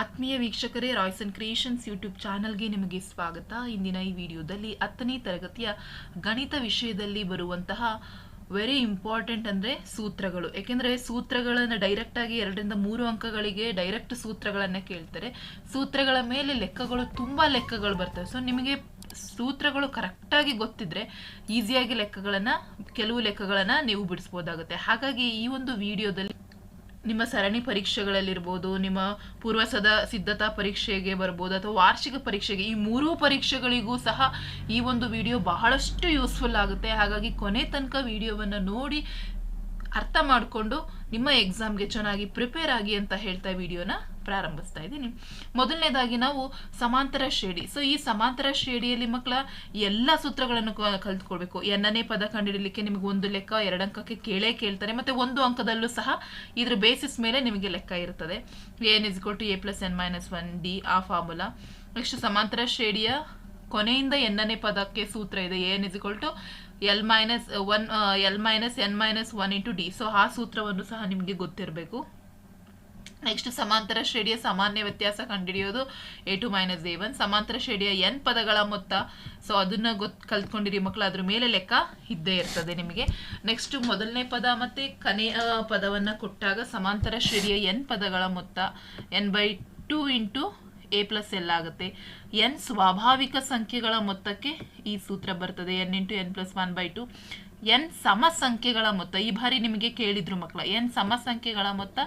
ಆತ್ಮೀಯ ವೀಕ್ಷಕರೇ Royce and creations YouTube ಚಾನಲ್ಗೆ ನಿಮಗೆ ಸ್ವಾಗತ. ಇಂದಿನ ಈ ವಿಡಿಯೋದಲ್ಲಿ ಹತ್ತನೇ ತರಗತಿಯ ಗಣಿತ ವಿಷಯದಲ್ಲಿ ಬರುವಂತಹ ವೆರಿ ಇಂಪಾರ್ಟೆಂಟ್ ಅಂದರೆ ಸೂತ್ರಗಳು. ಏಕೆಂದರೆ ಸೂತ್ರಗಳನ್ನು ಡೈರೆಕ್ಟಾಗಿ ಎರಡರಿಂದ ಮೂರು ಅಂಕಗಳಿಗೆ ಡೈರೆಕ್ಟ್ ಸೂತ್ರಗಳನ್ನು ಕೇಳ್ತಾರೆ. ಸೂತ್ರಗಳ ಮೇಲೆ ಲೆಕ್ಕಗಳು, ತುಂಬ ಲೆಕ್ಕಗಳು ಬರ್ತವೆ. ಸೊ ನಿಮಗೆ ಸೂತ್ರಗಳು ಕರೆಕ್ಟಾಗಿ ಗೊತ್ತಿದ್ರೆ ಈಸಿಯಾಗಿ ಲೆಕ್ಕಗಳನ್ನು, ಕೆಲವು ಲೆಕ್ಕಗಳನ್ನು ನೀವು ಬಿಡಿಸ್ಬೋದಾಗುತ್ತೆ. ಹಾಗಾಗಿ ಈ ಒಂದು ವಿಡಿಯೋದಲ್ಲಿ ನಿಮ್ಮ ಸರಣಿ ಪರೀಕ್ಷೆಗಳಲ್ಲಿರ್ಬೋದು, ನಿಮ್ಮ ಪೂರ್ವಸದ ಸಿದ್ಧತಾ ಪರೀಕ್ಷೆಗೆ ಬರ್ಬೋದು ಅಥವಾ ವಾರ್ಷಿಕ ಪರೀಕ್ಷೆಗೆ, ಈ ಮೂರೂ ಪರೀಕ್ಷೆಗಳಿಗೂ ಸಹ ಈ ಒಂದು ವಿಡಿಯೋ ಬಹಳಷ್ಟು ಯೂಸ್ಫುಲ್ ಆಗುತ್ತೆ. ಹಾಗಾಗಿ ಕೊನೆ ತನಕ ವಿಡಿಯೋವನ್ನು ನೋಡಿ ಅರ್ಥ ಮಾಡಿಕೊಂಡು ನಿಮ್ಮ ಎಕ್ಸಾಮ್ಗೆ ಚೆನ್ನಾಗಿ ಪ್ರಿಪೇರ್ ಆಗಿ ಅಂತ ಹೇಳ್ತಾ ವಿಡಿಯೋನ ಪ್ರಾರಂಭಿಸ್ತಾ ಇದ್ದೀನಿ. ಮೊದಲನೇದಾಗಿ ನಾವು ಸಮಾಂತರ ಶ್ರೇಣಿ. ಸೊ ಈ ಸಮಾಂತರ ಶ್ರೇಣಿಯಲ್ಲಿ ಮಕ್ಕಳ ಎಲ್ಲ ಸೂತ್ರಗಳನ್ನು ಕಲ್ತ್ಕೊಳ್ಬೇಕು. ಎನ್ನನೇ ಪದ ಕಂಡುಹಿಡಲಿಕ್ಕೆ ನಿಮಗೆ ಒಂದು ಲೆಕ್ಕ ಎರಡು ಅಂಕಕ್ಕೆ ಕೇಳೇ ಕೇಳ್ತಾರೆ. ಮತ್ತೆ ಒಂದು ಅಂಕದಲ್ಲೂ ಸಹ ಇದ್ರ ಬೇಸಿಸ್ ಮೇಲೆ ನಿಮಗೆ ಲೆಕ್ಕ ಇರ್ತದೆ. N is to A plus N minus one D ಆ ಫಾರ್ಮುಲಾ ನೆಕ್ಸ್ಟ್ ಸಮಾಂತರ ಶ್ರೇಣಿಯ ಕೊನೆಯಿಂದ ಎನ್ನನೇ ಪದಕ್ಕೆ ಸೂತ್ರ ಇದೆ. N is to L minus one L minus N minus one into D so ಆ ಸೂತ್ರವನ್ನು ಸಹ ನಿಮಗೆ ಗೊತ್ತಿರಬೇಕು. ನೆಕ್ಸ್ಟ್ ಸಮಾಂತರ ಶ್ರೇಣಿಯ ಸಾಮಾನ್ಯ ವ್ಯತ್ಯಾಸ ಕಂಡುಹಿಡಿಯೋದು A two minus A one ಸಮಾಂತರ ಶ್ರೇಣಿಯ ಎನ್ ಪದಗಳ ಮೊತ್ತ. ಸೊ ಅದನ್ನ ಗೊತ್ತು ಕಲ್ತ್ಕೊಂಡಿರಿ ಮಕ್ಕಳು ಅದ್ರ ಮೇಲೆ ಲೆಕ್ಕ ಇದ್ದೇ ಇರ್ತದೆ ನಿಮಗೆ. ನೆಕ್ಸ್ಟ್ ಮೊದಲನೇ ಪದ ಮತ್ತೆ ಕೊನೆಯ ಪದವನ್ನು ಕೊಟ್ಟಾಗ ಸಮಾಂತರ ಶ್ರೇಣಿಯ ಎನ್ ಪದಗಳ ಮೊತ್ತ. N by two into A plus L ಆಗುತ್ತೆ. ಎನ್ ಸ್ವಾಭಾವಿಕ ಸಂಖ್ಯೆಗಳ ಮೊತ್ತಕ್ಕೆ ಈ ಸೂತ್ರ ಬರ್ತದೆ. N into N plus one by two N ಸಮ ಸಂಖ್ಯೆಗಳ ಮೊತ್ತ? ಈ ಬಾರಿ ನಿಮಗೆ ಕೇಳಿದ್ರು ಮಕ್ಕಳ, ಎನ್ ಸಮ ಸಂಖ್ಯೆಗಳ ಮೊತ್ತ?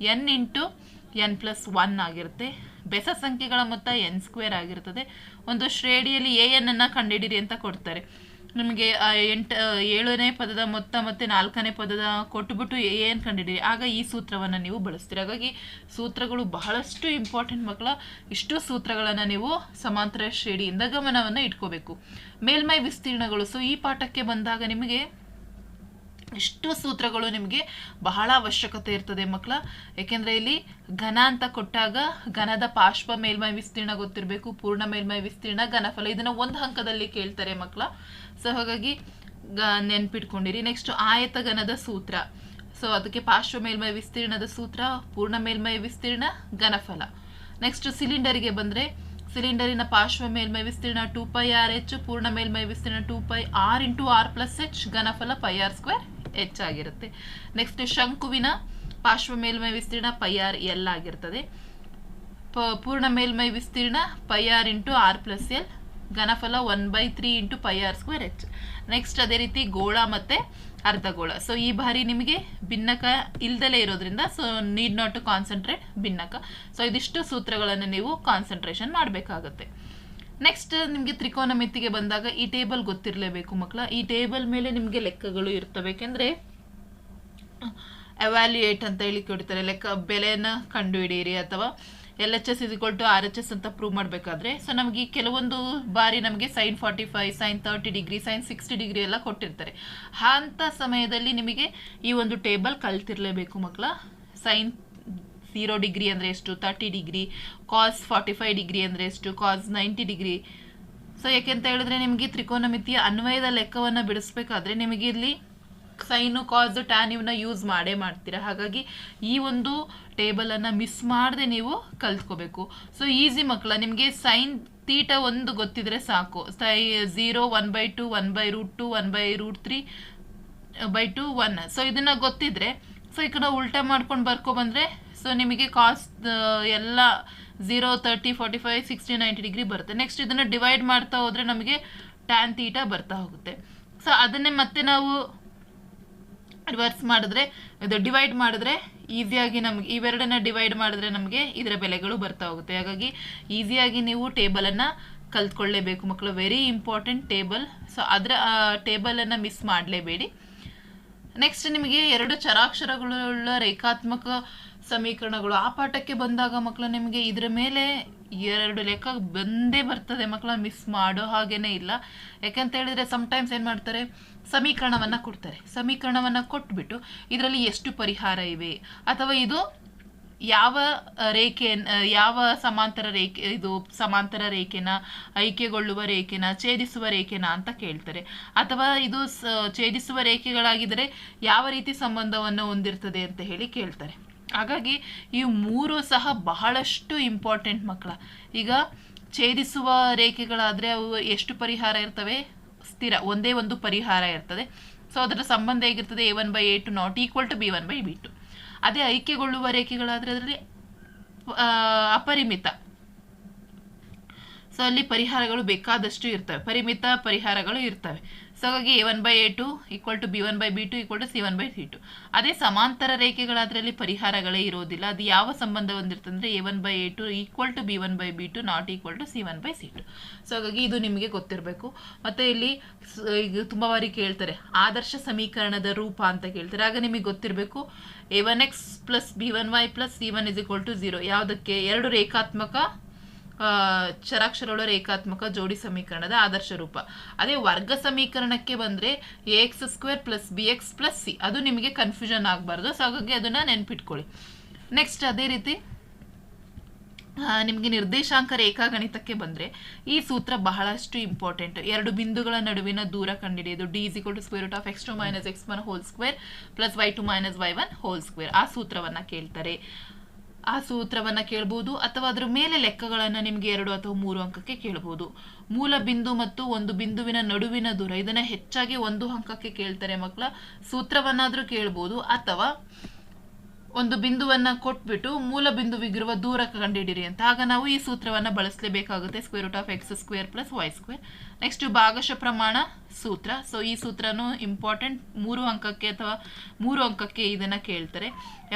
N into N plus one ಆಗಿರುತ್ತೆ. ಬೆಸ ಸಂಖ್ಯೆಗಳ ಮೊತ್ತ ಎನ್ ಸ್ಕ್ವೇರ್ ಆಗಿರ್ತದೆ. ಒಂದು ಶ್ರೇಣಿಯಲ್ಲಿ ಎ ಎನ್ ಅನ್ನ ಕಂಡುಹಿಡಿರಿ ಅಂತ ಕೊಡ್ತಾರೆ. ನಿಮಗೆ ಎಂಟು ಏಳನೇ ಪದದ ಮೊತ್ತ ಮತ್ತು ನಾಲ್ಕನೇ ಪದದ ಕೊಟ್ಟುಬಿಟ್ಟು ಏನು ಕಂಡಿದ್ದೀರಿ ಆಗ ಈ ಸೂತ್ರವನ್ನು ನೀವು ಬಳಸ್ತೀರಿ. ಹಾಗಾಗಿ ಸೂತ್ರಗಳು ಬಹಳಷ್ಟು ಇಂಪಾರ್ಟೆಂಟ್ ಮಕ್ಕಳ, ಇಷ್ಟು ಸೂತ್ರಗಳನ್ನು ನೀವು ಸಮಾಂತರ ಶ್ರೇಣಿಯಿಂದ ಗಮನವನ್ನು ಇಟ್ಕೋಬೇಕು. ಮೇಲ್ಮೈ ವಿಸ್ತೀರ್ಣಗಳು ಸೊ ಈ ಪಾಠಕ್ಕೆ ಬಂದಾಗ ನಿಮಗೆ ಇಷ್ಟು ಸೂತ್ರಗಳು ನಿಮಗೆ ಬಹಳ ಅವಶ್ಯಕತೆ ಇರ್ತದೆ ಮಕ್ಕಳ ಏಕೆಂದರೆ ಇಲ್ಲಿ ಘನ ಅಂತ ಕೊಟ್ಟಾಗ ಘನದ ಪಾರ್ಶ್ವ ಮೇಲ್ಮೈ ವಿಸ್ತೀರ್ಣ ಗೊತ್ತಿರಬೇಕು, ಪೂರ್ಣ ಮೇಲ್ಮೈ ವಿಸ್ತೀರ್ಣ, ಘನಫಲ ಇದನ್ನ ಒಂದು ಹಂಕದಲ್ಲಿ ಕೇಳ್ತಾರೆ ಮಕ್ಕಳ ಸೊ ಹಾಗಾಗಿ ಗ, ನೆನ್ಪಿಟ್ಕೊಂಡಿರಿ. ನೆಕ್ಸ್ಟ್ ಆಯತ ಘನದ ಸೂತ್ರ. ಸೊ ಅದಕ್ಕೆ ಪಾರ್ಶ್ವ ಮೇಲ್ಮೈ ವಿಸ್ತೀರ್ಣದ ಸೂತ್ರ, ಪೂರ್ಣ ಮೇಲ್ಮೈ ವಿಸ್ತೀರ್ಣ, ಘನಫಲ. ನೆಕ್ಸ್ಟ್ ಸಿಲಿಂಡರ್ಗೆ ಬಂದ್ರೆ ಸಿಲಿಂಡರಿನ ಪಾರ್ಶ್ವ ಮೇಲ್ಮೈ ವಿಸ್ತೀರ್ಣ ಟೂ ಪೈ ಆರ್ ಎಚ್ ಪೂರ್ಣ ಮೇಲ್ಮೈ ವಿಸ್ತೀರ್ಣ two pi R into R plus H ಘನಫಲ pi R square H ಆಗಿರುತ್ತೆ ನೆಕ್ಸ್ಟ್ ಶಂಕುವಿನ ಪಾರ್ಶ್ವ ಮೇಲ್ಮೈ ವಿಸ್ತೀರ್ಣ ಪೈ ಆರ್ ಎಲ್ ಆಗಿರ್ತದೆ. ಪ- ಪೂರ್ಣ ಮೇಲ್ಮೈ ವಿಸ್ತೀರ್ಣ pi R into R plus L ಘನಫಲ one by three into pi R square H next ಅದೇ ರೀತಿ ಗೋಳ ಮತ್ತು ಅರ್ಧಗೋಳ ಸೊ ಈ ಬಾರಿ ನಿಮಗೆ ಭಿನ್ನಕ ಇಲ್ದಲೇ ಇರೋದ್ರಿಂದ so need not to concentrate ಭಿನ್ನಕ. So ಇದಿಷ್ಟು ಸೂತ್ರಗಳನ್ನು ನೀವು ಕಾನ್ಸಂಟ್ರೇಷನ್ ಮಾಡಬೇಕಾಗುತ್ತೆ. ನೆಕ್ಸ್ಟ್ ನಿಮಗೆ ತ್ರಿಕೋನಮಿತಿಗೆ ಬಂದಾಗ ಈ ಟೇಬಲ್ ಗೊತ್ತಿರಲೇಬೇಕು ಮಕ್ಕಳ. ಈ ಟೇಬಲ್ ಮೇಲೆ ನಿಮಗೆ ಲೆಕ್ಕಗಳು ಇರ್ತವೆ. ಯಾಕೆಂದರೆ ಅವ್ಯಾಲ್ಯೂಯೇಟ್ ಅಂತ ಹೇಳಿ ಕೊಡ್ತಾರೆ ಲೆಕ್ಕ, ಬೆಲೆನ ಕಂಡುಹಿಡಿಯಿರಿ ಅಥವಾ L H S is to R H S ಅಂತ ಪ್ರೂವ್ ಮಾಡಬೇಕಾದ್ರೆ. ಸೊ ನಮಗೆ ಕೆಲವೊಂದು ಬಾರಿ ನಮಗೆ sine forty five sine thirty degree sine sixty degree ಎಲ್ಲ ಕೊಟ್ಟಿರ್ತಾರೆ. ಅಂಥ ಸಮಯದಲ್ಲಿ ನಿಮಗೆ ಈ ಒಂದು ಟೇಬಲ್ ಕಲ್ತಿರಲೇಬೇಕು ಮಕ್ಕಳ. ಸೈನ್ ಝೀರೋ ಡಿಗ್ರಿ ಅಂದರೆ ಎಷ್ಟು? Thirty degree cos forty five degree ಅಂದರೆ ಎಷ್ಟು? ಕಾಸ್ ನೈಂಟಿ ಡಿಗ್ರಿ ಸೊ ಯಾಕೆಂತ ಹೇಳಿದ್ರೆ ನಿಮಗೆ ತ್ರಿಕೋನಮಿತಿಯ ಅನ್ವಯದ ಲೆಕ್ಕವನ್ನು ಬಿಡಿಸ್ಬೇಕಾದ್ರೆ ನಿಮಗೆ ಇಲ್ಲಿ ಸೈನು ಕಾಸ್ ಟ್ಯಾನ್ ಇವನ್ನ ಯೂಸ್ ಮಾಡೇ ಮಾಡ್ತೀರಾ. ಹಾಗಾಗಿ ಈ ಒಂದು ಟೇಬಲನ್ನು ಮಿಸ್ ಮಾಡದೆ ನೀವು ಕಲ್ತ್ಕೋಬೇಕು. ಸೊ ಈಸಿ ಮಕ್ಕಳ, ನಿಮಗೆ ಸೈನ್ ತೀಟ ಒಂದು ಗೊತ್ತಿದ್ರೆ ಸಾಕು. Sine zero one by two one by root two one by root three by two one so ಇದನ್ನ ಗೊತ್ತಿದ್ರೆ ಸೊ ಈ ಕಡೆ ಉಲ್ಟಾ ಮಾಡ್ಕೊಂಡು ಬರ್ಕೊ ಬಂದ್ರೆ ಸೊ ನಿಮಗೆ ಕಾಸ್ಟ್ ಎಲ್ಲ zero thirty forty five sixty ninety degree ಬರುತ್ತೆ. ನೆಕ್ಸ್ಟ್ ಇದನ್ನು ಡಿವೈಡ್ ಮಾಡ್ತಾ ಹೋದರೆ ನಮಗೆ ಟ್ಯಾನ್ ತೀಟ ಬರ್ತಾ ಹೋಗುತ್ತೆ. ಸೊ ಅದನ್ನೇ ಮತ್ತೆ ನಾವು ರಿವರ್ಸ್ ಮಾಡಿದ್ರೆ, ಇದು ಡಿವೈಡ್ ಮಾಡಿದ್ರೆ ಈಸಿಯಾಗಿ ನಮಗೆ, ಇವೆರಡನ್ನ ಡಿವೈಡ್ ಮಾಡಿದ್ರೆ ನಮಗೆ ಇದರ ಬೆಲೆಗಳು ಬರ್ತಾ ಹೋಗುತ್ತೆ. ಹಾಗಾಗಿ ಈಸಿಯಾಗಿ ನೀವು ಟೇಬಲನ್ನು ಕಲ್ತ್ಕೊಳ್ಳೇಬೇಕು ಮಕ್ಕಳು. ವೆರಿ ಇಂಪಾರ್ಟೆಂಟ್ ಟೇಬಲ್ ಸೊ ಅದರ ಟೇಬಲನ್ನು ಮಿಸ್ ಮಾಡಲೇಬೇಡಿ. ನೆಕ್ಸ್ಟ್ ನಿಮಗೆ ಎರಡು ಚರಾಕ್ಷರಗಳುಳ್ಳ ರೇಖಾತ್ಮಕ ಸಮೀಕರಣಗಳು. ಆ ಪಾಠಕ್ಕೆ ಬಂದಾಗ ಮಕ್ಕಳು, ನಿಮಗೆ ಇದರ ಮೇಲೆ ಎರಡು ಲೆಕ್ಕ ಬಂದೇ ಬರ್ತದೆ ಮಕ್ಕಳ ಮಿಸ್ ಮಾಡೋ ಹಾಗೇನೇ ಇಲ್ಲ. ಯಾಕಂತ ಹೇಳಿದ್ರೆ ಸಮಟೈಮ್ಸ್ ಏನು ಮಾಡ್ತಾರೆ? ಸಮೀಕರಣವನ್ನು ಕೊಡ್ತಾರೆ. ಸಮೀಕರಣವನ್ನು ಕೊಟ್ಬಿಟ್ಟು ಇದರಲ್ಲಿ ಎಷ್ಟು ಪರಿಹಾರ ಇವೆ? ಅಥವಾ ಇದು ಯಾವ ರೇಖೆ ಯಾವ ಸಮಾಂತರ ರೇಖೆ, ಇದು ಸಮಾಂತರ ರೇಖೆನ, ಐಕ್ಯಗೊಳ್ಳುವ ರೇಖೆನ, ಛೇದಿಸುವ ರೇಖೆನ ಅಂತ ಕೇಳ್ತಾರೆ. ಅಥವಾ ಇದು ಛೇದಿಸುವ ರೇಖೆಗಳಾಗಿದ್ದರೆ ಯಾವ ರೀತಿ ಸಂಬಂಧವನ್ನು ಹೊಂದಿರ್ತದೆ ಅಂತ ಹೇಳಿ ಕೇಳ್ತಾರೆ. ಹಾಗಾಗಿ ಈ ಮೂರು ಸಹ ಬಹಳಷ್ಟು ಇಂಪಾರ್ಟೆಂಟ್ ಮಕ್ಕಳ. ಈಗ ಛೇದಿಸುವ ರೇಖೆಗಳಾದರೆ ಅವು ಎಷ್ಟು ಪರಿಹಾರ ಇರ್ತವೆ? ಸ್ಥಿರ, ಒಂದೇ ಒಂದು ಪರಿಹಾರ ಇರ್ತದೆ. ಸೊ ಅದರ ಸಂಬಂಧ ಹೇಗಿರ್ತದೆ? A one by A two not equal to B one by B two ಅದೇ ಐಕ್ಯಗೊಳ್ಳುವ ರೇಖೆಗಳಾದರೆ ಅದರಲ್ಲಿ ಅಪರಿಮಿತ. ಸೊ ಅಲ್ಲಿ ಪರಿಹಾರಗಳು ಬೇಕಾದಷ್ಟು ಇರ್ತವೆ. ಪರಿಮಿತ ಪರಿಹಾರಗಳು ಇರ್ತವೆ. ಸೊ ಹಾಗಾಗಿ A one by A two equal to B one by B two equal to C one by C two ಅದೇ ಸಮಾಂತರ ರೇಖೆಗಳಾದ್ರಲ್ಲಿ ಪರಿಹಾರಗಳೇ ಇರೋದಿಲ್ಲ. ಅದು ಯಾವ ಸಂಬಂಧ ಹೊಂದಿರ್ತಂದ್ರೆ A one by A two equal to B one by B two not equal to C one by C two so ಹಾಗಾಗಿ ಇದು ನಿಮಗೆ ಗೊತ್ತಿರಬೇಕು. ಮತ್ತು ಇಲ್ಲಿ ಈಗ ತುಂಬ ಬಾರಿ ಕೇಳ್ತಾರೆ, ಆದರ್ಶ ಸಮೀಕರಣದ ರೂಪ ಅಂತ ಕೇಳ್ತಾರೆ. ಆಗ ನಿಮಗೆ ಗೊತ್ತಿರಬೇಕು A one X plus B one Y plus C one is equal to zero ಯಾವುದಕ್ಕೆ? ಎರಡು ರೇಖಾತ್ಮಕ ಚರಾಕ್ಷರಗಳ ರೇಖಾತ್ಮಕ ಜೋಡಿ ಸಮೀಕರಣದ ಆದರ್ಶ ರೂಪ. ಅದೇ ವರ್ಗ ಸಮೀಕರಣಕ್ಕೆ ಬಂದರೆ A X square plus B X plus C ಅದು ನಿಮಗೆ ಕನ್ಫ್ಯೂಷನ್ ಆಗಬಾರ್ದು. ಸೊ ಹಾಗಾಗಿ ಅದನ್ನು ನೆನ್ಪಿಟ್ಕೊಳ್ಳಿ. ನೆಕ್ಸ್ಟ್ ಅದೇ ರೀತಿ ನಿಮಗೆ ನಿರ್ದೇಶಾಂಕ ರೇಖಾಗಣಿತಕ್ಕೆ ಬಂದರೆ ಈ ಸೂತ್ರ ಬಹಳಷ್ಟು ಇಂಪಾರ್ಟೆಂಟ್ ಎರಡು ಬಿಂದುಗಳ ನಡುವಿನ ದೂರ ಕಂಡುಹಿಡಿಯೋದು D is equal to square root of X two minus X one whole square plus Y two minus Y one whole square ಆ ಸೂತ್ರವನ್ನು ಕೇಳ್ತಾರೆ. ಆ ಸೂತ್ರವನ್ನು ಕೇಳ್ಬೋದು ಅಥವಾ ಅದರ ಮೇಲೆ ಲೆಕ್ಕಗಳನ್ನು ನಿಮಗೆ ಎರಡು ಅಥವಾ ಮೂರು ಅಂಕಕ್ಕೆ ಕೇಳ್ಬೋದು. ಮೂಲ ಬಿಂದು ಮತ್ತು ಒಂದು ಬಿಂದುವಿನ ನಡುವಿನ ದೂರ, ಇದನ್ನ ಹೆಚ್ಚಾಗಿ ಒಂದು ಅಂಕಕ್ಕೆ ಕೇಳ್ತಾರೆ ಮಕ್ಕಳ. ಸೂತ್ರವನ್ನಾದರೂ ಕೇಳ್ಬೋದು ಅಥವಾ ಒಂದು ಬಿಂದುವನ್ನ ಕೊಟ್ಬಿಟ್ಟು ಮೂಲ ಬಿಂದುವಿಗಿರುವ ದೂರ ಕಂಡುಹಿಡಿರಿ ಅಂತ. ಆಗ ನಾವು ಈ ಸೂತ್ರವನ್ನ ಬಳಸಲೇಬೇಕಾಗುತ್ತೆ. Square root of X square plus Y square next ಭಾಗಶಃ ಪ್ರಮಾಣ ಸೂತ್ರ. ಸೊ ಈ ಸೂತ್ರನೂ ಇಂಪಾರ್ಟೆಂಟ್ ಮೂರು ಅಂಕಕ್ಕೆ ಅಥವಾ ಮೂರು ಅಂಕಕ್ಕೆ ಇದನ್ನ ಕೇಳ್ತಾರೆ.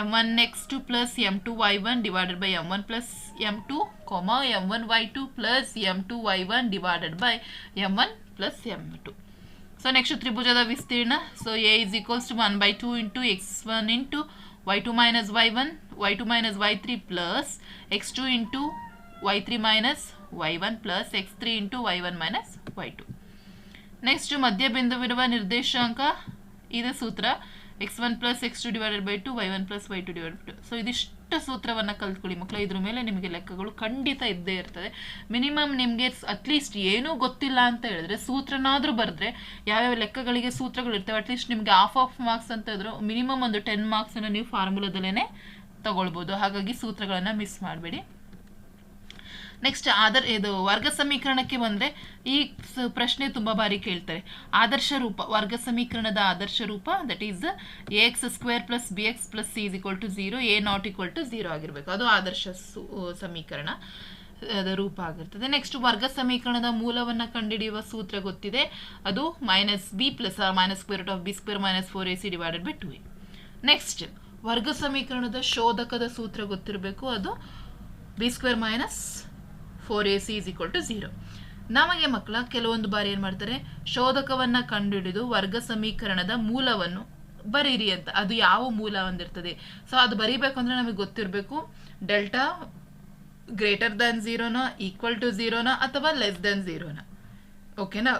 M one X two plus M two Y one divided by M one plus M two comma M one Y two plus M two Y one divided by M one plus M two so next ತ್ರಿಭುಜದ ವಿಸ್ತೀರ್ಣ. So A is equals to one by two into X one into Y two minus Y one Y two minus Y three plus X two into Y three minus Y one plus X three into Y one minus Y two next ಮಧ್ಯಬಿಂದುವಿರುವ ನಿರ್ದೇಶಾಂಕ ಇದೆ ಸೂತ್ರ X one plus X two divided by two Y one plus Y two divide two so ಇದಿಷ್ಟು ಸೂತ್ರವನ್ನು ಕಲ್ತ್ಕೊಳ್ಳಿ ಮಕ್ಕಳು ಇದ್ರ ಮೇಲೆ ನಿಮಗೆ ಲೆಕ್ಕಗಳು ಖಂಡಿತ ಇದ್ದೇ ಇರ್ತದೆ. ಮಿನಿಮಮ್ ನಿಮಗೆ ಅಟ್ಲೀಸ್ಟ್ ಏನೂ ಗೊತ್ತಿಲ್ಲ ಅಂತ ಹೇಳಿದ್ರೆ, ಸೂತ್ರನಾದರೂ ಬರೆದ್ರೆ, ಯಾವ್ಯಾವ ಲೆಕ್ಕಗಳಿಗೆ ಸೂತ್ರಗಳು ಇರ್ತವೆ ಅಟ್ಲೀಸ್ಟ್ ನಿಮಗೆ ಆಫ್ ಆಫ್ ಮಾರ್ಕ್ಸ್ ಅಂತ ಇದ್ರು ಮಿನಿಮಮ್ ಒಂದು ಟೆನ್ ಮಾರ್ಕ್ಸನ್ನು ನೀವು ಫಾರ್ಮುಲಾದಲ್ಲೇ ತಗೊಳ್ಬೋದು. ಹಾಗಾಗಿ ಸೂತ್ರಗಳನ್ನು ಮಿಸ್ ಮಾಡಬೇಡಿ. ನೆಕ್ಸ್ಟ್ ಆದರ್, ಇದು ವರ್ಗ ಸಮೀಕರಣಕ್ಕೆ ಬಂದರೆ ಈ ಪ್ರಶ್ನೆ ತುಂಬ ಬಾರಿ ಕೇಳ್ತಾರೆ. ಆದರ್ಶ ರೂಪ, ವರ್ಗ ಸಮೀಕರಣದ ಆದರ್ಶ ರೂಪ that is A X square plus B X plus C is equal to zero A not equal to zero ಆಗಿರಬೇಕು. ಅದು ಆದರ್ಶ ಸಮೀಕರಣ ರೂಪ ಆಗಿರ್ತದೆ. ನೆಕ್ಸ್ಟ್ ವರ್ಗ ಸಮೀಕರಣದ ಮೂಲವನ್ನು ಕಂಡುಹಿಡಿಯುವ ಸೂತ್ರ ಗೊತ್ತಿದೆ. ಅದು minus B plus minus square of B square minus four A C divided by two A next ವರ್ಗ ಸಮೀಕರಣದ ಶೋಧಕದ ಸೂತ್ರ ಗೊತ್ತಿರಬೇಕು. ಅದು B square minus four A C is equal to zero ನಮಗೆ ಮಕ್ಕಳ ಕೆಲವೊಂದು ಬಾರಿ ಏನು ಮಾಡ್ತಾರೆ? ಶೋಧಕವನ್ನು ಕಂಡುಹಿಡಿದು ವರ್ಗ ಸಮೀಕರಣದ ಮೂಲವನ್ನು ಬರೀರಿ ಅಂತ. ಅದು ಯಾವ ಮೂಲ ಹೊಂದಿರ್ತದೆ? ಸೊ ಅದು ಬರೀಬೇಕು ಅಂದರೆ ನಮಗೆ ಗೊತ್ತಿರಬೇಕು. ಡೆಲ್ಟಾ ಗ್ರೇಟರ್ ದ್ಯಾನ್ ಝೀರೋನ, ಈಕ್ವಲ್ ಟು ಝೀರೋನ, ಅಥವಾ ಲೆಸ್ ದ್ಯಾನ್ ಝೀರೋನ. ಓಕೆನಾ?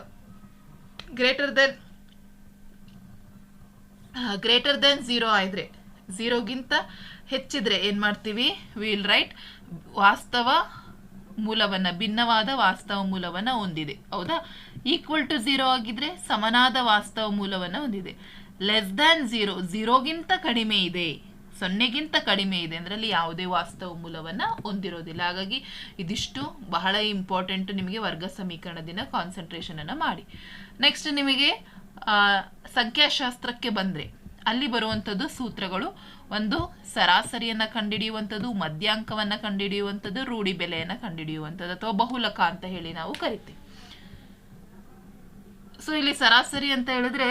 Greater than greater than zero ಆದರೆ ಝೀರೋಗಿಂತ ಹೆಚ್ಚಿದ್ರೆ ಏನು ಮಾಡ್ತೀವಿ? ವಿಲ್ ರೈಟ್ ವಾಸ್ತವ ಮೂಲವನ್ನು ಭಿನ್ನವಾದ ವಾಸ್ತವ ಮೂಲವನ್ನು ಹೊಂದಿದೆ. ಹೌದಾ? ಈಕ್ವಲ್ ಟು ಝೀರೋ ಆಗಿದ್ರೆ ಸಮನಾದ ವಾಸ್ತವ ಮೂಲವನ್ನು ಹೊಂದಿದೆ. ಲೆಸ್ ದ್ಯಾನ್ ಝೀರೋ ಝೀರೋಗಿಂತ ಕಡಿಮೆ ಇದೆ. ಸೊನ್ನೆಗಿಂತ ಕಡಿಮೆ ಇದೆ ಅದರಲ್ಲಿ ಯಾವುದೇ ವಾಸ್ತವ ಮೂಲವನ್ನು ಹೊಂದಿರೋದಿಲ್ಲ. ಹಾಗಾಗಿ ಇದಿಷ್ಟು ಬಹಳ ಇಂಪಾರ್ಟೆಂಟ್ ನಿಮಗೆ ವರ್ಗ ಸಮೀಕರಣದಿಂದ ಕಾನ್ಸಂಟ್ರೇಷನನ್ನು ಮಾಡಿ. ನೆಕ್ಸ್ಟ್ ನಿಮಗೆ ಸಂಖ್ಯಾಶಾಸ್ತ್ರಕ್ಕೆ ಬಂದರೆ ಅಲ್ಲಿ ಬರುವಂಥದ್ದು ಸೂತ್ರಗಳು ಒಂದು ಸರಾಸರಿಯನ್ನು ಕಂಡುಹಿಡಿಯುವಂಥದ್ದು ಮಧ್ಯಾಂಕವನ್ನು ಕಂಡುಹಿಡಿಯುವಂಥದ್ದು ರೂಢಿ ಬೆಲೆಯನ್ನು ಕಂಡುಹಿಡಿಯುವಂಥದ್ದು ಅಥವಾ ಬಹುಲಕ ಅಂತ ಹೇಳಿ ನಾವು ಕರಿತೀವಿ. ಸೊ ಇಲ್ಲಿ ಸರಾಸರಿ ಅಂತ ಹೇಳಿದ್ರೆ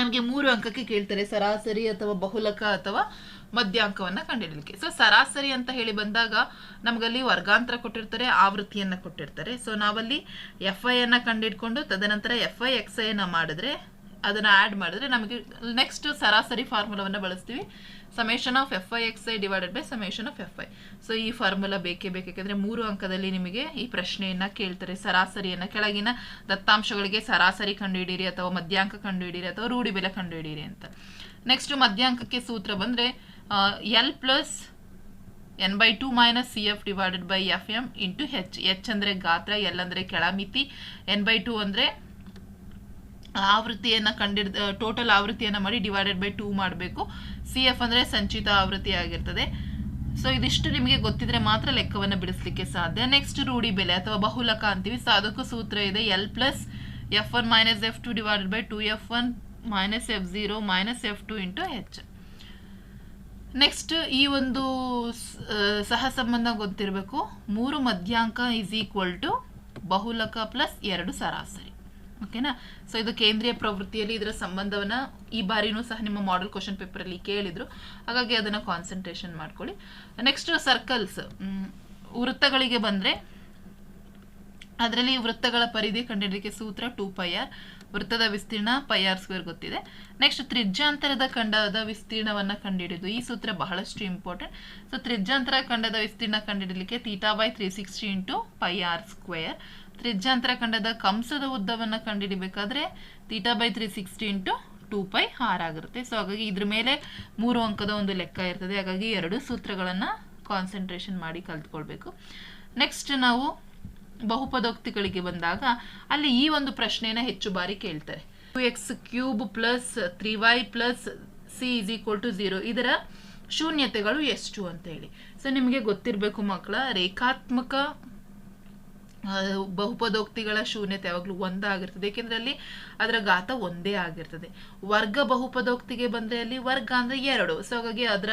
ನಮಗೆ ಮೂರು ಅಂಕಕ್ಕೆ ಕೇಳ್ತಾರೆ, ಸರಾಸರಿ ಅಥವಾ ಬಹುಲಕ ಅಥವಾ ಮಧ್ಯಾಂಕವನ್ನ ಕಂಡುಹಿಡಲಿಕ್ಕೆ ಸೊ ಸರಾಸರಿ ಅಂತ ಹೇಳಿ ಬಂದಾಗ ನಮಗಲ್ಲಿ ವರ್ಗಾಂತರ ಕೊಟ್ಟಿರ್ತಾರೆ, ಆವೃತ್ತಿಯನ್ನ ಕೊಟ್ಟಿರ್ತಾರೆ. ಸೊ ನಾವಲ್ಲಿ ಎಫ್ ಐ ಅನ್ನ ಕಂಡುಹಿಡ್ಕೊಂಡು ತದನಂತರ ಎಫ್ ಐ ಎಕ್ಸ್ ಐ ಅನ್ನ ಮಾಡಿದ್ರೆ ಅದನ್ನ ಆ್ಯಡ್ ಮಾಡಿದ್ರೆ ನಮಗೆ ನೆಕ್ಸ್ಟ್ ಸರಾಸರಿ ಫಾರ್ಮುಲಾವನ್ನು ಬಳಸ್ತೀವಿ. Summation of F I X I divided by summation of F I so ಈ ಫಾರ್ಮುಲಾ ಬೇಕೇ ಬೇಕೆಂದ್ರೆ ಮೂರು ಅಂಕದಲ್ಲಿ ನಿಮಗೆ ಈ ಪ್ರಶ್ನೆಯನ್ನು ಕೇಳ್ತಾರೆ. ಸರಾಸರಿಯನ್ನು, ಕೆಳಗಿನ ದತ್ತಾಂಶಗಳಿಗೆ ಸರಾಸರಿ ಕಂಡುಹಿಡೀರಿ ಅಥವಾ ಮಧ್ಯಾಂಕ ಕಂಡುಹಿಡೀರಿ ಅಥವಾ ರೂಢಿ ಬೆಲೆ ಕಂಡುಹಿಡೀರಿ ಅಂತ. ನೆಕ್ಸ್ಟ್ ಮಧ್ಯಾಂಕಕ್ಕೆ ಸೂತ್ರ ಬಂದರೆ L plus N by two minus C F divided by F M into H H ಅಂದರೆ ಗಾತ್ರ ಎಲ್ ಅಂದರೆ ಕೆಳಮಿತಿ. ಎನ್ ಬೈ ಟು ಅಂದರೆ ಆವೃತ್ತಿಯನ್ನು ಕಂಡಿಡ್ ಟೋಟಲ್ ಆವೃತ್ತಿಯನ್ನು ಮಾಡಿ ಡಿವೈಡೆಡ್ ಬೈ ಟೂ ಮಾಡಬೇಕು. ಸಿ ಎಫ್ ಅಂದರೆ ಸಂಚಿತ ಆವೃತ್ತಿ ಆಗಿರ್ತದೆ. ಸೊ ಇದಿಷ್ಟು ನಿಮಗೆ ಗೊತ್ತಿದ್ರೆ ಮಾತ್ರ ಲೆಕ್ಕವನ್ನು ಬಿಡಿಸಲಿಕ್ಕೆ ಸಾಧ್ಯ. ನೆಕ್ಸ್ಟ್ ರೂಢಿ ಬೆಲೆ ಅಥವಾ ಬಹುಲಕ ಅಂತೀವಿ. ಸೊ ಅದಕ್ಕೂ ಸೂತ್ರ ಇದೆ L plus F one minus F two divided by two F one minus F zero minus F two into H next ಈ ಒಂದು ಸಹ ಸಂಬಂಧ ಗೊತ್ತಿರಬೇಕು. ಮೂರು ಮಧ್ಯಾಂಕ ಈಸ್ ಈಕ್ವಲ್ ಟು ಬಹುಲಕ ಪ್ಲಸ್ ಎರಡು ಸರಾಸರಿ. ಓಕೆನಾ ಸೊ ಇದು ಕೇಂದ್ರೀಯ ಪ್ರವೃತ್ತಿಯಲ್ಲಿ ಇದರ ಸಂಬಂಧವನ್ನು ಈ ಬಾರಿನೂ ಸಹ ನಿಮ್ಮ ಮಾಡೆಲ್ ಕ್ವಶನ್ ಪೇಪರಲ್ಲಿ ಕೇಳಿದ್ರು. ಹಾಗಾಗಿ ಅದನ್ನು ಕಾನ್ಸಂಟ್ರೇಷನ್ ಮಾಡ್ಕೊಳ್ಳಿ. ನೆಕ್ಸ್ಟ್ ಸರ್ಕಲ್ಸ್ ವೃತ್ತಗಳಿಗೆ ಬಂದರೆ, ಅದರಲ್ಲಿ ವೃತ್ತಗಳ ಪರಿಧಿ ಕಂಡುಹಿಡಿಕೆ ಸೂತ್ರ ಟೂ ಪೈ ಆರ್ ವೃತ್ತದ ವಿಸ್ತೀರ್ಣ ಪೈ ಆರ್ ಸ್ಕ್ವೇರ್ ಗೊತ್ತಿದೆ. ನೆಕ್ಸ್ಟ್ ತ್ರಿಜ್ಯಾಂತರದ ಖಂಡದ ವಿಸ್ತೀರ್ಣವನ್ನು ಕಂಡುಹಿಡಿದು. ಈ ಸೂತ್ರ ಬಹಳಷ್ಟು ಇಂಪಾರ್ಟೆಂಟ್ ಸೊ ತ್ರಿಜ್ಯಾಂತರ ಖಂಡದ ವಿಸ್ತೀರ್ಣ ಕಂಡುಹಿಡಲಿಕ್ಕೆ theta by three sixty into pi R square ತ್ರಿಜ್ಯಾಂತರ ಖಂಡದ ಕಂಸದ ಉದ್ದವನ್ನು ಕಂಡುಹಿಡಿಬೇಕಾದ್ರೆ theta by three sixty into two pi R ಆಗಿರುತ್ತೆ. ಸೊ ಹಾಗಾಗಿ ಇದ್ರ ಮೇಲೆ ಮೂರು ಅಂಕದ ಒಂದು ಲೆಕ್ಕ ಇರ್ತದೆ. ಹಾಗಾಗಿ ಎರಡು ಸೂತ್ರಗಳನ್ನು ಕಾನ್ಸಂಟ್ರೇಷನ್ ಮಾಡಿ ಕಲ್ತ್ಕೊಳ್ಬೇಕು. ನೆಕ್ಸ್ಟ್ ನಾವು ಬಹುಪದೋಕ್ತಿಗಳಿಗೆ ಬಂದಾಗ ಅಲ್ಲಿ ಈ ಒಂದು ಪ್ರಶ್ನೆನ ಹೆಚ್ಚು ಬಾರಿ ಕೇಳ್ತಾರೆ. Two X cube plus three Y plus C is equal to zero ಇದರ ಶೂನ್ಯತೆಗಳು ಎಷ್ಟು ಅಂತ ಹೇಳಿ. ಸೊ ನಿಮಗೆ ಗೊತ್ತಿರಬೇಕು ಮಕ್ಕಳ, ರೇಖಾತ್ಮಕ ಬಹುಪದೋಕ್ತಿಗಳ ಶೂನ್ಯತೆ ಯಾವಾಗಲೂ ಒಂದಾಗಿರ್ತದೆ. ಏಕೆಂದ್ರೆ ಅಲ್ಲಿ ಅದರ ಗಾತ ಒಂದೇ ಆಗಿರ್ತದೆ. ವರ್ಗ ಬಹುಪದೋಕ್ತಿಗೆ ಬಂದ್ರೆ ಅಲ್ಲಿ ವರ್ಗ ಅಂದ್ರೆ ಎರಡು. ಸೊ ಹಾಗಾಗಿ ಅದರ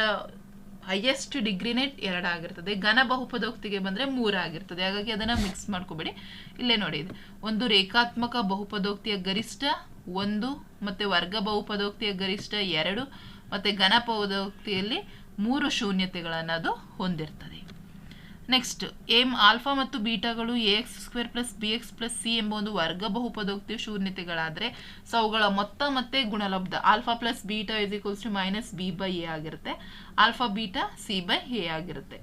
ಹೈಯೆಸ್ಟ್ ಡಿಗ್ರಿನೇ ಎರಡಾಗಿರ್ತದೆ ಘನ ಬಹುಪದೋಕ್ತಿಗೆ ಬಂದ್ರೆ ಮೂರಾಗಿರ್ತದೆ ಹಾಗಾಗಿ ಅದನ್ನ ಮಿಕ್ಸ್ ಮಾಡ್ಕೋಬೇಡಿ. ಇಲ್ಲೇ ನೋಡಿ. ಒಂದು ರೇಖಾತ್ಮಕ ಬಹುಪದೋಕ್ತಿಯ ಗರಿಷ್ಠ ಒಂದು, ಮತ್ತೆ ವರ್ಗ ಬಹುಪದೋಕ್ತಿಯ ಗರಿಷ್ಠ ಎರಡು, ಮತ್ತೆ ಘನ ಬಹುಪದೋಕ್ತಿಯಲ್ಲಿ ಮೂರು ಶೂನ್ಯತೆಗಳನ್ನು ಅದು ಹೊಂದಿರ್ತದೆ. ನೆಕ್ಸ್ಟ್ ಏಮ್ ಆಲ್ಫಾ ಮತ್ತು ಬೀಟಾಗಳು A X square plus B X plus C ಎಂಬ ಒಂದು ವರ್ಗ ಬಹುಪದೋಕ್ತಿಯ ಶೂನ್ಯತೆಗಳಾದರೆ, ಸೊ ಅವುಗಳ ಮೊತ್ತ ಮತ್ತೆ ಗುಣಲಬ್ಧ alpha plus beta is equals to minus B by A ಆಗಿರುತ್ತೆ. Alpha beta C by A ಆಗಿರುತ್ತೆ.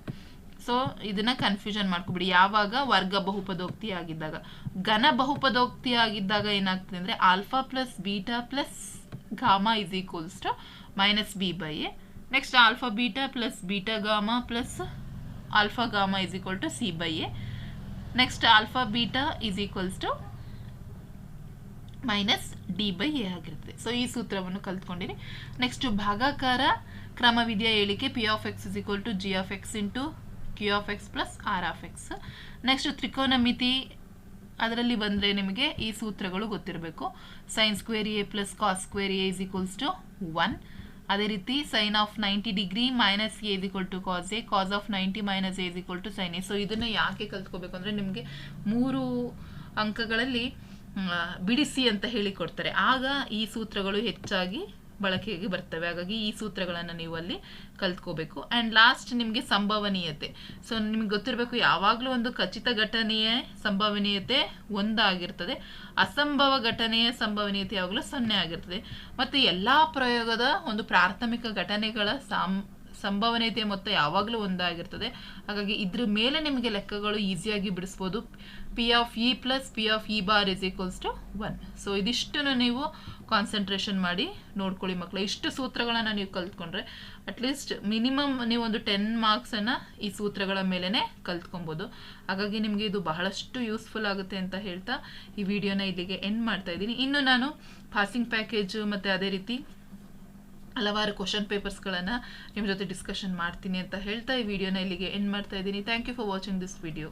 ಸೊ ಇದನ್ನ ಕನ್ಫ್ಯೂಷನ್ ಮಾಡ್ಕೊಬಿಡಿ. ಯಾವಾಗ ವರ್ಗ ಬಹುಪದೋಕ್ತಿ ಆಗಿದ್ದಾಗ? ಘನ ಬಹುಪದೋಕ್ತಿ ಆಗಿದ್ದಾಗ ಏನಾಗ್ತದೆ ಅಂದರೆ alpha plus beta plus gamma is equals to minus B by A next alpha beta plus beta gamma plus alpha gamma is equal to C by A next alpha beta is equals to minus D by A ಆಗಿರುತ್ತೆ. So ಈ ಸೂತ್ರವನ್ನು ಕಲ್ತ್ಕೊಂಡಿರಿ next ಭಾಗಾಕಾರ ಕ್ರಮವಿದೆಯ ಹೇಳಿಕೆ P of X is equal to G of X into Q of X plus R of X next ತ್ರಿಕೋನ ಮಿತಿ ಅದರಲ್ಲಿ ಬಂದರೆ ನಿಮಗೆ ಈ ಸೂತ್ರಗಳು ಗೊತ್ತಿರಬೇಕು. Sine square A plus cos square A is equals to one ಅದೇ ರೀತಿ sine of ninety degree minus A equal to cos A cos of ninety minus A equal to sine A so ಇದನ್ನ ಯಾಕೆ ಕಲ್ತ್ಕೋಬೇಕು ಅಂದರೆ ನಿಮಗೆ ಮೂರು ಅಂಕಗಳಲ್ಲಿ ಬಿಡಿಸಿ ಅಂತ ಹೇಳಿ ಕೊಡ್ತಾರೆ ಆಗ ಈ ಸೂತ್ರಗಳು ಹೆಚ್ಚಾಗಿ ಬಳಕೆಗೆ ಬರ್ತವೆ. ಹಾಗಾಗಿ ಈ ಸೂತ್ರಗಳನ್ನು ನೀವು ಅಲ್ಲಿ ಕಲ್ತ್ಕೋಬೇಕು. ಆ್ಯಂಡ್ ಲಾಸ್ಟ್ ನಿಮಗೆ ಸಂಭವನೀಯತೆ. ಸೊ ನಿಮ್ಗೆ ಗೊತ್ತಿರಬೇಕು, ಯಾವಾಗಲೂ ಒಂದು ಖಚಿತ ಘಟನೆಯ ಸಂಭವನೀಯತೆ ಒಂದಾಗಿರ್ತದೆ. ಅಸಂಭವ ಘಟನೆಯ ಸಂಭವನೀಯತೆ ಯಾವಾಗಲೂ ಸೊನ್ನೆ ಆಗಿರ್ತದೆ. ಮತ್ತು ಎಲ್ಲ ಪ್ರಯೋಗದ ಒಂದು ಪ್ರಾಥಮಿಕ ಘಟನೆಗಳ ಸಾಮ್ ಸಂಭವನೀಯತೆಯ ಮೊತ್ತ ಯಾವಾಗಲೂ ಒಂದಾಗಿರ್ತದೆ. ಹಾಗಾಗಿ ಇದ್ರ ಮೇಲೆ ನಿಮಗೆ ಲೆಕ್ಕಗಳು ಈಸಿಯಾಗಿ ಬಿಡಿಸ್ಬೋದು. P of E plus P of E bar is equals to one so ಇದಿಷ್ಟನ್ನು ನೀವು ಕಾನ್ಸಂಟ್ರೇಷನ್ ಮಾಡಿ ನೋಡ್ಕೊಳ್ಳಿ ಮಕ್ಕಳು ಇಷ್ಟು ಸೂತ್ರಗಳನ್ನು ನೀವು ಕಲ್ತ್ಕೊಂಡ್ರೆ ಅಟ್ಲೀಸ್ಟ್ ಮಿನಿಮಮ್ ನೀವು ಒಂದು ಟೆನ್ ಮಾರ್ಕ್ಸನ್ನು ಈ ಸೂತ್ರಗಳ ಮೇಲೇ ಕಲ್ತ್ಕೊಬೋದು. ಹಾಗಾಗಿ ನಿಮಗೆ ಇದು ಬಹಳಷ್ಟು ಯೂಸ್ಫುಲ್ ಆಗುತ್ತೆ ಅಂತ ಹೇಳ್ತಾ ಈ ವಿಡಿಯೋನ ಇಲ್ಲಿಗೆ ಎಂಡ್ ಮಾಡ್ತಾ ಇದ್ದೀನಿ. ಇನ್ನು ನಾನು ಪಾಸಿಂಗ್ ಪ್ಯಾಕೇಜು ಮತ್ತು ಅದೇ ರೀತಿ ಹಲವಾರು ಕ್ವಶನ್ ಪೇಪರ್ಸ್ಗಳನ್ನು ನಿಮ್ಮ ಜೊತೆ ಡಿಸ್ಕಷನ್ ಮಾಡ್ತೀನಿ ಅಂತ ಹೇಳ್ತಾ ಈ ವಿಡಿಯೋನ ಇಲ್ಲಿಗೆ ಎಂಡ್ ಮಾಡ್ತಾ ಇದ್ದೀನಿ. Thank you for watching this video